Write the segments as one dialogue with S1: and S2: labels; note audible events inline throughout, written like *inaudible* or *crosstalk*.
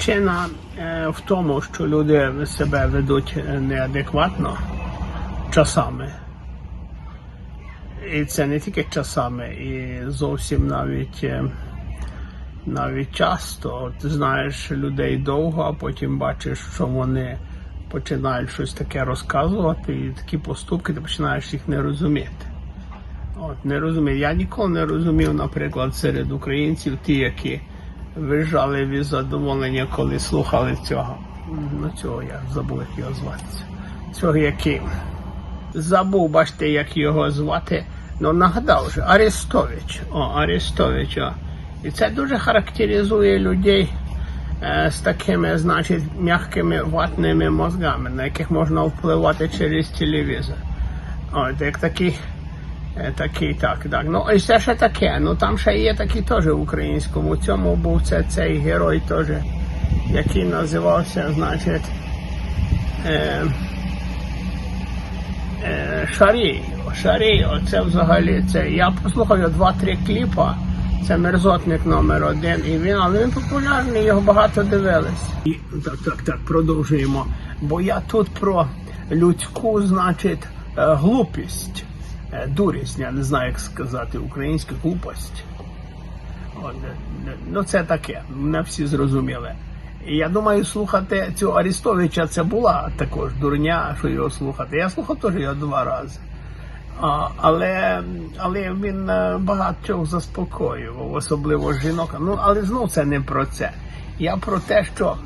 S1: Причина е, в тому, що люди себе ведуть е, неадекватно часами. І це не тільки часами, і зовсім навіть, е, навіть часто. От знаєш людей довго, а потім бачиш, що вони починають щось таке розказувати, і такі поступки ти починаєш їх не розуміти. От, не розумію. Я ніколи не розумів, наприклад, серед українців ті, які виїжджали від задоволення, коли слухали цього. Ну, цього я забув, як його звати. Цього який. Забув, бачите, як його звати. Ну, нагадав вже, Арестович. О, Арестович. О. І це дуже характеризує людей е, з такими, значить, м'якими ватними мозгами, на яких можна впливати через телевізор. От, як такий Такий, так, так. Ну, і це ще таке. Ну там ще є такий теж в українському. Цьому був це, цей герой теж, який називався, значить, е, е, Шарій. Шарій, оце взагалі це. Я послухав два-три кліпа. Це мерзотник номер один. І він, він популярний, його багато дивились. І так, так, так, продовжуємо. Бо я тут про людську, значить, е, глупість. Е, дурість, я не знаю, як сказати, українська глупость. Е, е, ну, це таке, не всі зрозуміли. І я думаю, слухати цього Арістовича це була також дурня, що його слухати. Я слухав теж його два рази. А, але, але він багато чого заспокоював, особливо жінок. Ну, але знов це не про це. Я про те, що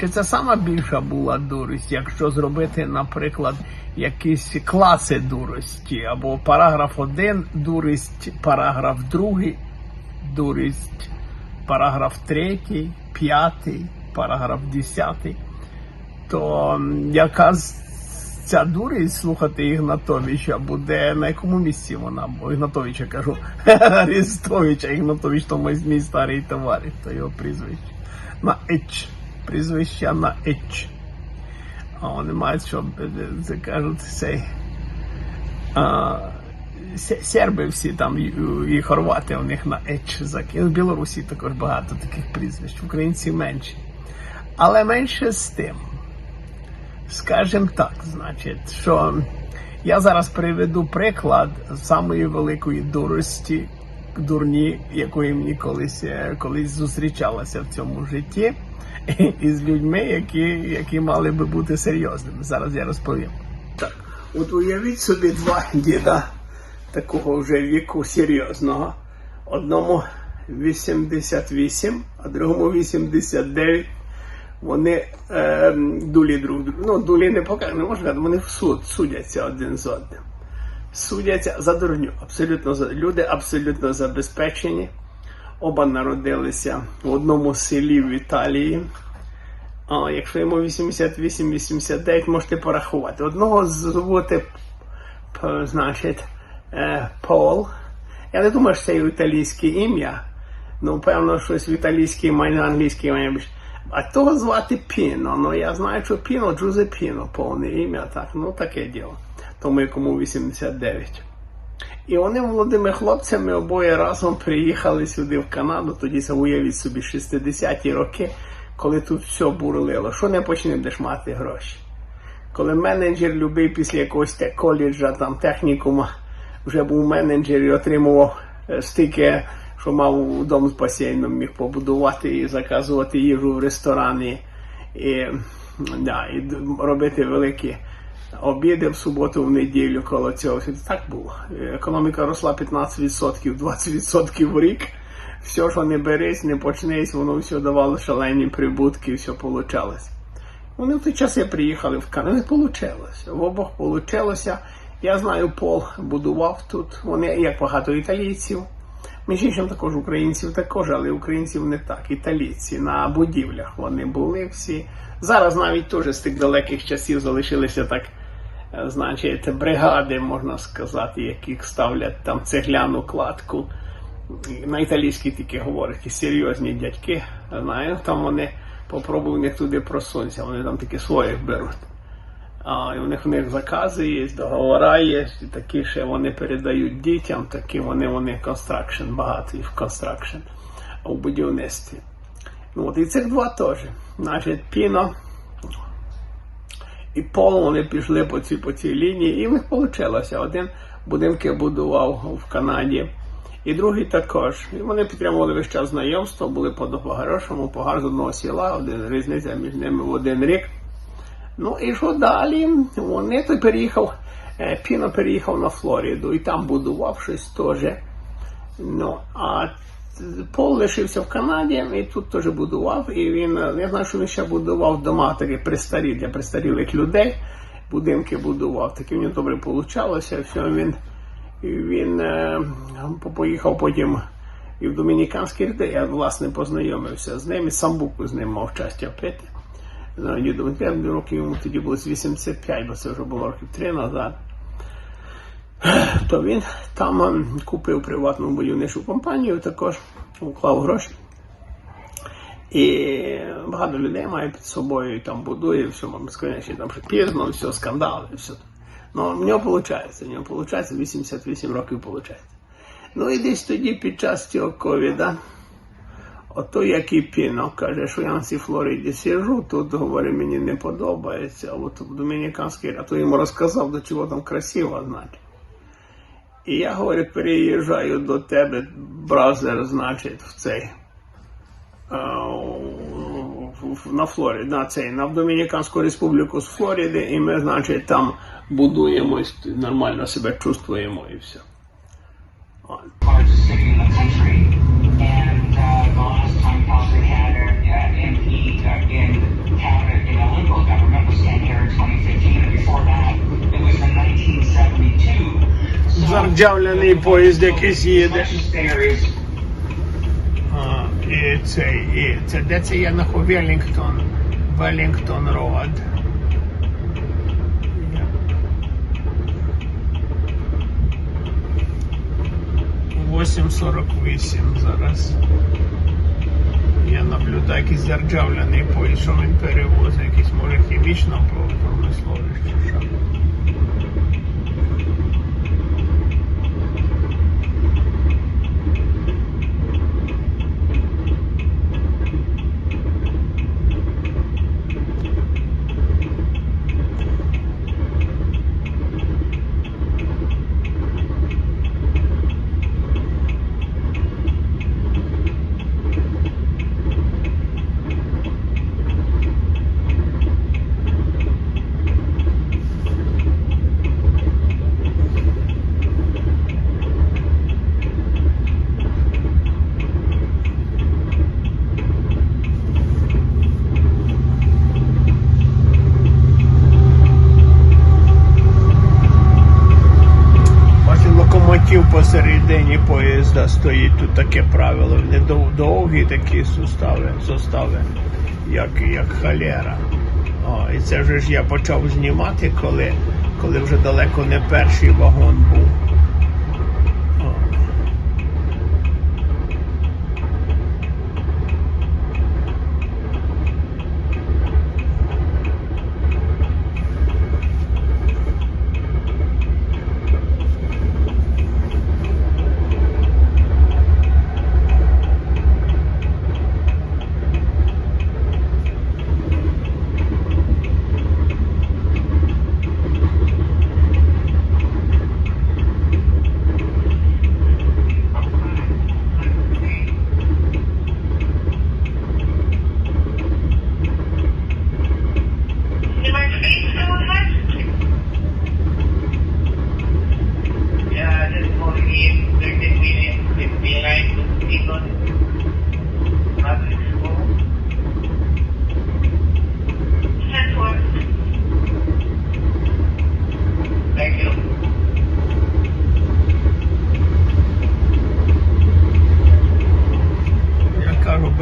S1: чи це сама більша була дурість, якщо зробити, наприклад, якісь класи дурості, або параграф 1 дурість, параграф 2 дурість, параграф 3, 5, параграф 10, то яка ця дурість слухати Ігнатовича буде на якому місці вона? Ігнатовича кажу, *laughs* Арістовича, Ігнатович то мій старий товариш, то його прізвище. На Еч. Прізвище на Еч. А вони мають, що е, це кажуть, цей. Серби всі там і, хорвати у них на Еч закинуть. В Білорусі також багато таких прізвищ, українці менші. Але менше з тим. Скажем так, значить, що я зараз приведу приклад самої великої дурості, дурні, якої мені колись, е, колись зустрічалася в цьому житті, *laughs* із людьми, які, які мали би бути серйозними. Зараз я розповім. Так, от уявіть собі два діда такого вже віку серйозного. Одному 88, а другому 89 вони е, дулі друг друга. Ну, дулі не покажуть, не можна вони суд судяться один з одним. Судяться за дурню. Абсолютно люди абсолютно забезпечені. Оба народилися в одному селі в Італії. А якщо йому 88-89, можете порахувати. Одного звати, значить, е, Пол. Я не думаю, що це його італійське ім'я. Ну, певно, щось в італійській на англійській має більше. А того звати Піно. Ну я знаю, що Піно Джузепіно, повне ім'я, так, ну таке діло. Тому якому 89. І вони молодими хлопцями обоє разом приїхали сюди в Канаду, тоді уявіть собі 60-ті роки, коли тут все бурлило. Що не почне будеш мати гроші? Коли менеджер любий після якогось коледжа, там технікума, вже був менеджер і отримував е, стільки, що мав дом з басейном, міг побудувати і заказувати їжу в ресторані, і, да, і робити великі обіди в суботу, в неділю коло цього. Так було. Економіка росла 15%, 20% в рік. Все, що не берись, не почнись, воно все давало шалені прибутки, все получалось. Вони в той часи приїхали в Канаду. Не вийшло. В обох вийшло. Я знаю, Пол будував тут. Вони як багато італійців. Між іншим також українців також, але українців не так. Італійці на будівлях вони були всі. Зараз навіть теж з тих далеких часів залишилися так, значить, бригади, можна сказати, яких ставлять там цегляну кладку. На італійській тільки говорять, і серйозні дядьки, знаю, там вони попробуй у них туди просунься, вони там такі своїх беруть. А, у них у них закази є, договори є, і такі ще вони передають дітям, такі вони, вони construction, багато в construction, а будівництві. Ну, от і цих два теж. значить, Піно і Пол, вони пішли по цій, по цій лінії, і вийшло. Один будинки будував в Канаді, і другий також. І вони підтримували весь час знайомство, були по по-хорошому, по з одного села, один різниця між ними в один рік. Ну і що далі? Вони той переїхав, е, Піно переїхав на Флориду і там будував щось теж. Ну, а Пол лишився в Канаді і тут теж будував. І він, я знаю, що він ще будував дома такі пристарі для пристарілих людей. Будинки будував. Таке в нього добре вийшло. Все, він, він е, поїхав потім і в Домініканський де я власне познайомився з ним і самбуку з ним мав щастя пити. Ну, років йому тоді було 85, бо це вже було років 3 назад. *gasps* То він там ем, купив приватну будівничу компанію, також уклав гроші. І багато людей має під собою там будує, все, безконечно, там пізно, все, скандали, все. Ну, в нього виходить, в нього виходить, 88 років виходить. Ну і десь тоді під час цього ковіда, ото як і Піно каже, що я на цій Флориді сижу, тут, говорить, мені не подобається, а от в Домініканській, а то йому розказав, до чого там красиво, значить. І я, говорю, переїжджаю до тебе, бразер, значить, в цей. На Флориді, на цей, на Домініканську республіку з Флориди, і ми, значить, там будуємось, нормально себе чувствуємо і все. От.
S2: So
S1: Заржавлений поїзд якийсь їде. А, і це, і це де це я на Веллінгтон? Веллінгтон Роад. 8.48 зараз. Я наблюдаю якийсь заржавлений поїзд, що він перевозить, якийсь може хімічна промисловість чи що. Бачите, локомотив посередині поїзда стоїть. Тут таке правило. Не дов- довгі такі сустави, состави, як, як халера. О, і це вже ж я почав знімати, коли, коли вже далеко не перший вагон був.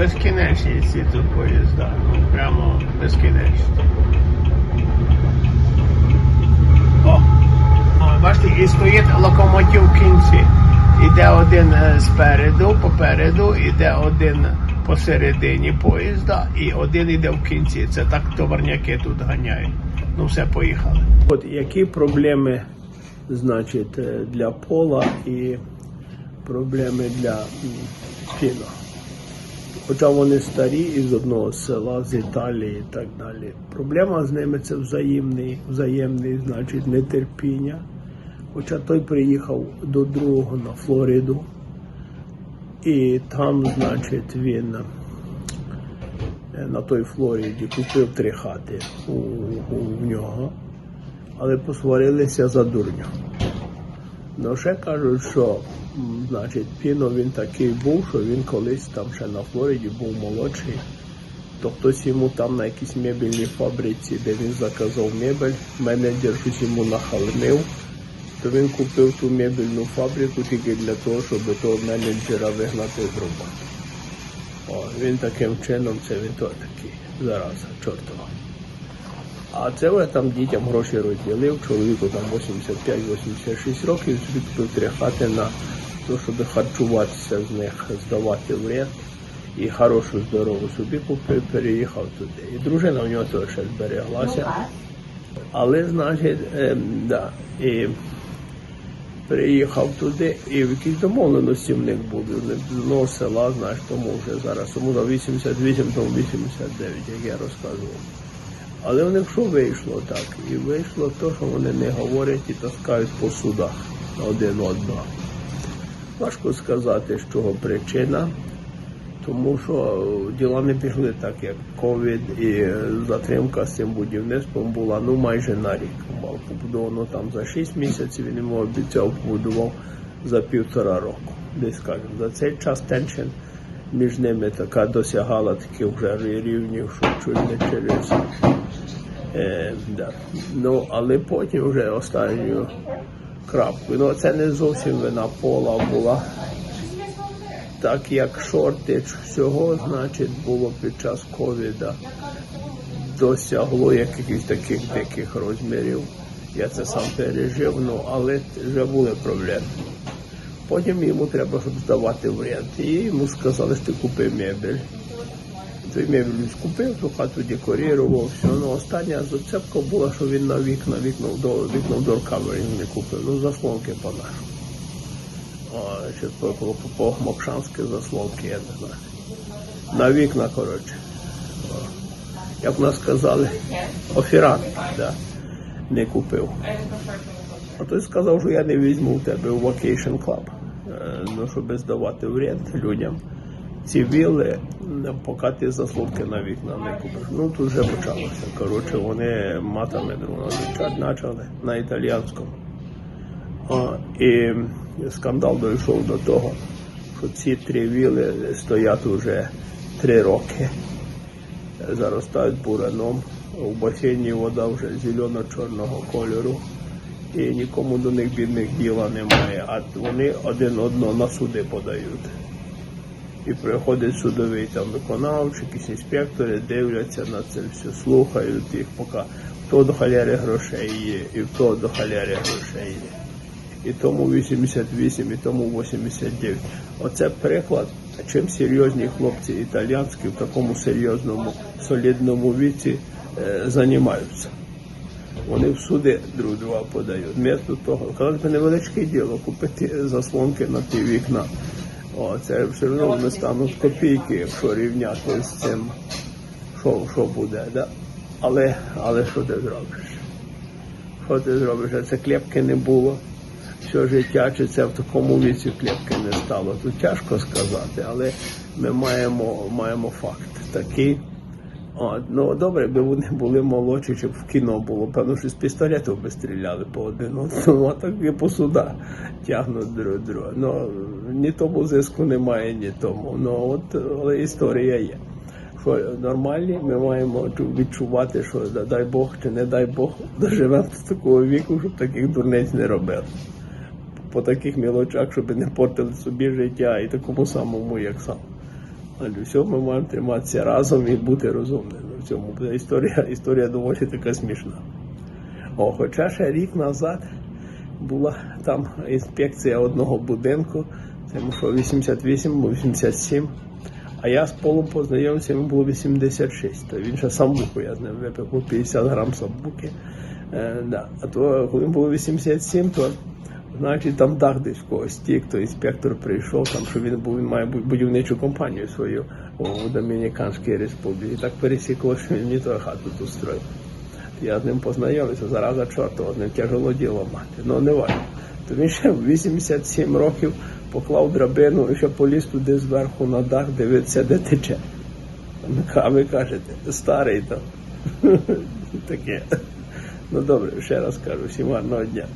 S1: Безкінечні ці тут поїзда. Ну, прямо безкінечні. О, о, бачите, і стоїть локомотив в кінці. Іде один е, спереду, попереду, іде один посередині поїзда, і один іде в кінці. Це так товарняки тут ганяють. Ну, все, поїхали. От які проблеми, значить, е, для пола і проблеми для кіно. Хоча вони старі із одного села, з Італії і так далі. Проблема з ними це взаємний, взаємний, значить, нетерпіння. Хоча той приїхав до другого на Флориду, і там, значить, він е, на той Флориді купив три хати у, у, в нього, але посварилися за дурню. Ну, ще кажуть, що значить, Піно він такий був, що він колись там ще на Флориді був молодший. То хтось йому там на якійсь мебельній фабриці, де він заказав мебель, менеджер щось йому нахалмив, то він купив ту мебельну фабрику тільки для того, щоб того менеджера вигнати з роботи. О, він таким чином, це він то такий, зараза, чортова. А це вже там дітям гроші розділив, чоловіку там 85-86 років, купив три хати на те, щоб харчуватися з них, здавати в рент. І хорошу здорову собі купив, переїхав туди. І дружина в нього теж збереглася. Але, значить, ем, да, і приїхав туди, і в якійсь домовленості в них були. З одного села, знаєш, тому вже зараз, тому за 88, тому 89, як я розказував. Але в них що вийшло так? І вийшло те, що вони не говорять і таскають по судах один одного. Важко сказати, з чого причина, тому що діла не пішли так, як ковід і затримка з цим будівництвом була ну майже на рік. Мав побудовано там за 6 місяців, він йому обіцяв побудував за півтора року. Десь скажімо, за цей час теншн між ними така досягала таких вже рівнів, що чуть не через. Е, да. Ну, але потім вже останню крапку. Ну, це не зовсім вина пола була. Так як шортич всього, значить, було під час ковіда, досягло якихось таких диких розмірів. Я це сам пережив, ну але вже були проблеми. Потім йому треба, щоб здавати в рент. І йому сказали, що ти купи мебель. Той мебель купив, ту хату декорував, все. Ну, остання зацепка була, що він на вікна, вікна, до, вікна в доркамері не купив. Ну, заслонки по, по, по, по мокшанськи заслонки, я не знаю. На вікна, коротше. Як нас сказали, офірант, да. не купив. А той сказав, що я не візьму в тебе в Vacation Club, е, ну, щоб здавати в рент людям. Ці вілли, м, поки ти заслонки на вікна не купиш. Ну тут вже почалося. Коротше, вони матами друг друга почали на італіянському. О, і скандал дійшов до того, що ці три віли стоять уже три роки, заростають бураном. У басейні вода вже зелено-чорного кольору, і нікому до них бідних діла немає, а вони один одного на суди подають. І приходить судовий там виконавчий, якісь інспектори, дивляться на це все, слухають їх, поки в того до халяри грошей є, і в того до халяри грошей є. І тому 88, і тому 89. Оце приклад, чим серйозні хлопці італійські в такому серйозному, солідному віці е, займаються. Вони в суди друг друга подають. Вмісто того, казали, це невеличке діло купити заслонки на ті вікна. О, це все одно вони стануть копійки, якщо рівняти з цим, що, що буде. Да? Але, але що ти зробиш? Що ти зробиш? Це клепки не було. Все життя, чи це в такому віці клепки не стало. Тут тяжко сказати, але ми маємо, маємо факт такий. От, ну добре, би вони були молодші, щоб в кіно було. Певно, що з пістолетів би стріляли по один одному, а так і по судах тягнуть друг друга. Ну ні тому зиску немає, ні тому. Ну от але історія є. Що нормальні, ми маємо чу- відчувати, що дай Бог чи не дай Бог доживемо до такого віку, щоб таких дурниць не робили. По таких мілочах, щоб не портили собі життя і такому самому, як сам. Але всього ми маємо триматися разом і бути розумними в цьому. Історія, історія доволі така смішна. О, хоча ще рік назад була там інспекція одного будинку, це що 88 або 87. А я з полом познайомився, йому було 86. То він ще самбуку, я з ним випив 50 грам самбуки. Е, да. А то коли йому було 87, то Значить, там дах десь в когось тік, то інспектор прийшов, там, що він був, він має бу- будівничу компанію свою у Домініканській республіці. Так пересікло, що він мені той хату тут строїв. Я з ним познайомився, зараза чортова, з ним тяжело діло мати. Ну не важко. То він ще в 87 років поклав драбину і ще поліз туди зверху на дах, дивитися, де тече. А ви кажете, старий там. *laughs* Таке. Ну добре, ще раз кажу, всім гарного дня.